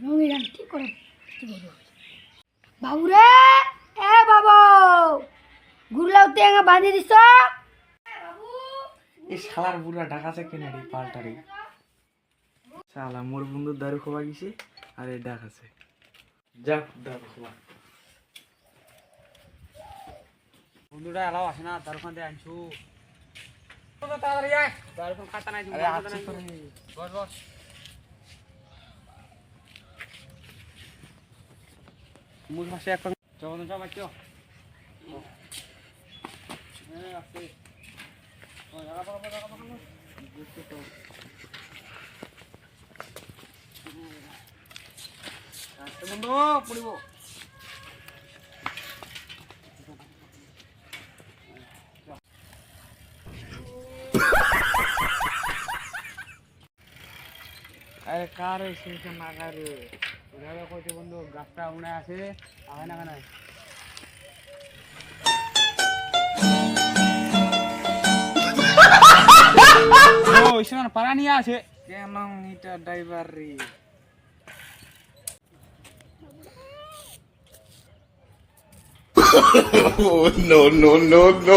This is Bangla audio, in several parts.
রঙিখান ঠিক করে? ঠিক করে বাবু রে এ বাবু! গুরলাও তেঙ্গা বাঁধিয়ে দিস এই শালার বুড়া ডাকাছে কেন রে পাল্টা রে? শালা মোর বন্ধু দারু খাওয়া গেছে আর এই ডাকাছে। যা দারু খাওয়া বন্ধুটা এলাও আসে না তার ওখান থেকে আনছু তাড়াতাড়ি আয়। তার ওখানে খাতা নাই রে। বস বস। মুখ মাসে এক চবন চব বাচ্চো হ্যাঁ আসছে ও জায়গা পাবো জায়গা পাবো বুঝতে তো আচ্ছা বন্ধু পড়িব আরে কার শুনছে না কারে ওইভাবে কইছে বন্ধু গাছটা মনে আছে আয় না কেন ও ইসমান পারা নিয়ে আছে কেন এটা ড্রাইভার রে? Oh, no, no, no, no.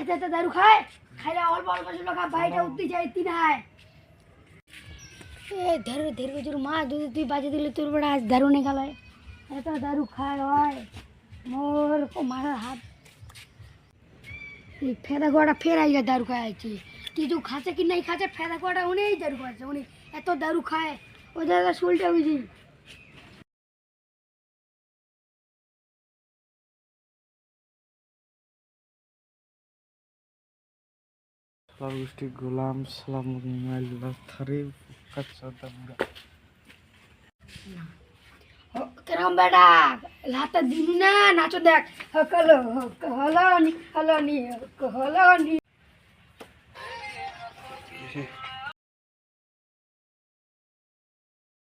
এত এত দারু খায়? খাইলে অল্প অল্প ছিল খা বাইটা উঠতে যায় তিনায় এ ধরু ধরু জোর মা যদি তুই বাজে দিলে তোর বেড়া আজ দারু নে খালায়। এত দারু খায় হয় মোর কো মারার হাত। এই ফেদা গোয়াটা ফের আইয়া দারু খায় আছে কিছু খাচ্ছে কি নাই খাচ্ছে ফেদা গোয়াটা উনিই দারু খাচ্ছে উনি এত দারু খায়। ও দাদা শুলটা বুঝি। শালার গোষ্ঠী গোলাম সালাম মোবাইল থারে কাচ্চা দামরা কেরম বেটা লাতা দিনি না নাচো দেখ হলো হলো নি হলো নি হলো নি